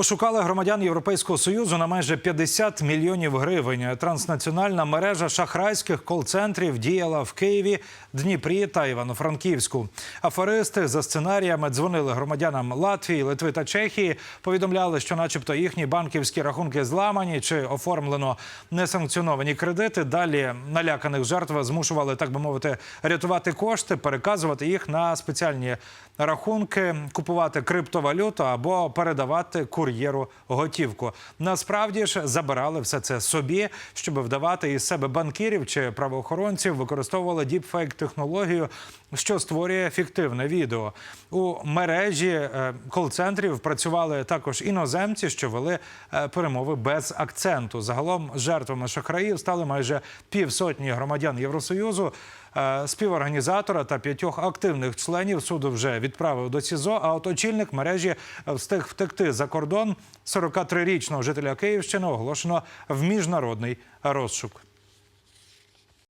Ошукали громадян Європейського союзу на майже 50 мільйонів гривень. Транснаціональна мережа шахрайських кол-центрів діяла в Києві, Дніпрі та Івано-Франківську. Аферисти за сценаріями дзвонили громадянам Латвії, Литви та Чехії. Повідомляли, що, начебто, їхні банківські рахунки зламані чи оформлено несанкціоновані кредити. Далі наляканих жертв змушували, так би мовити, рятувати кошти, переказувати їх на спеціальні рахунки, купувати криптовалюту або передавати кур'єру готівку. Насправді ж забирали все це собі, щоб вдавати із себе банкірів чи правоохоронців, використовували діпфейк технологію, що створює фіктивне відео. У мережі е, кол-центрів працювали також іноземці, що вели е, перемови без акценту. Загалом жертвами шахраїв стали майже півсотні громадян Євросоюзу. Е, Співорганізатора та п'ятьох активних членів суду вже відправив до СІЗО. А от очільник мережі встиг втекти за кордон. 43-річного жителя Київщини оголошено в міжнародний розшук.